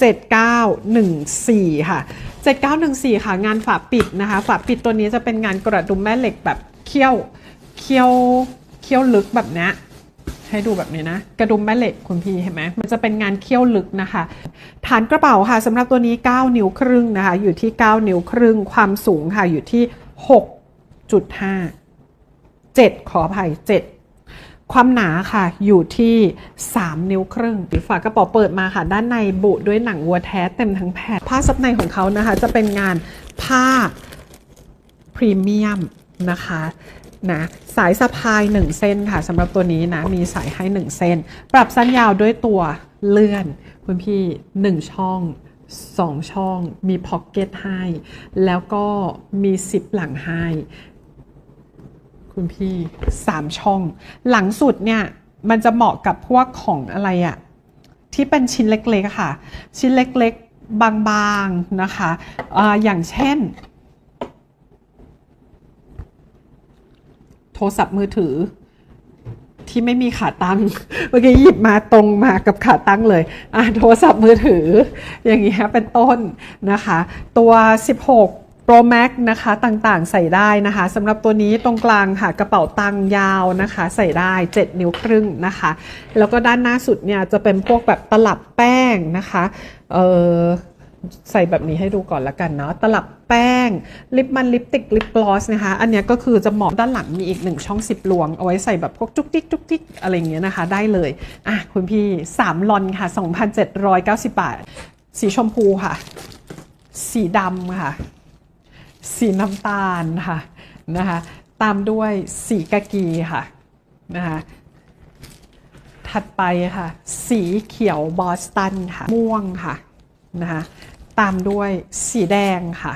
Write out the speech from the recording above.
7914 ค่ะ 7914 ค่ะ งานฝาปิดนะคะ ฝาปิดตัวนี้จะเป็นงานกระดุมแม่เหล็กแบบเขี้ยวเขี้ยวเขี้ยวลึกแบบนี้ให้ดูแบบนี้นะ กระดุมแม่เหล็กคุณพี่เห็นไหมมันจะเป็นงานเขี้ยวลึกนะคะ ฐานกระเป๋าค่ะสำหรับตัวนี้ 9 นิ้วครึ่งนะคะ อยู่ที่ 9 นิ้วครึ่ง ความสูงค่ะอยู่ที่ 6.5 7 ขออภัย 7 ความหนาค่ะอยู่ที่ 3 นิ้วครึ่งฝากระเป๋าเปิดมาค่ะ ด้านในบุด้วยหนังวัวแท้เต็มทั้งแผ่นผ้าซับในของเขานะคะ จะเป็นงานผ้าพรีเมียมนะคะนะสายสะพาย 1 เส้นค่ะสำหรับตัวนี้นะ มีสายให้ 1 เส้น ปรับสั้นยาวด้วยตัวเลื่อน คุณพี่ 1 ช่อง 2 ช่อง มีพ็อกเก็ตให้ แล้วก็มีซิปหลังให้ คุณพี่3ช่อง หลังสุดเนี่ยมันจะเหมาะกับพวกของอะไรอะที่เป็นชิ้นเล็กๆค่ะ ชิ้นเล็กๆ บางๆนะคะอาอย่างเช่น โทรศัพท์มือถือที่ไม่มีขาตั้งเมื่อกี้หยิบมาตรงมากับขาตั้งเลยอะโทรศัพท์มือถือ อย่างเงี้ยเป็นต้นนะคะ ตัว 16 Pro Max นะคะต่างๆ ใส่ได้นะคะสำหรับตัวนี้ตรงกลางค่ะกระเป๋าตังค์ยาวนะคะ ใส่ได้ 7 นิ้วครึ่งนะคะ แล้วก็ด้านหน้าสุดเนี่ยจะเป็นพวกแบบตลับแป้งนะคะเออใส่แบบนี้ให้ดูก่อนละกันเนาะตลับแป้ง ลิปมันลิปติกลิปกลอสนะคะ อันนี้ก็คือจะเหมาะด้านหลังมีอีกหนึ่งช่องสิบลวง เอาไว้ใส่แบบพวกจุกจิกจุกจิกอะไรอย่างเงี้ยนะคะ ได้เลย อะ คุณพี่ 3 ลอนค่ะ 2,790 บาท สีชมพูค่ะ สีดำค่ะ สีน้ำตาลค่ะนะคะตามด้วยสีกะกีค่ะนะคะถัดไปค่ะ สีเขียวบอสตันค่ะ ม่วงค่ะนะคะตามด้วยสีแดงค่ะ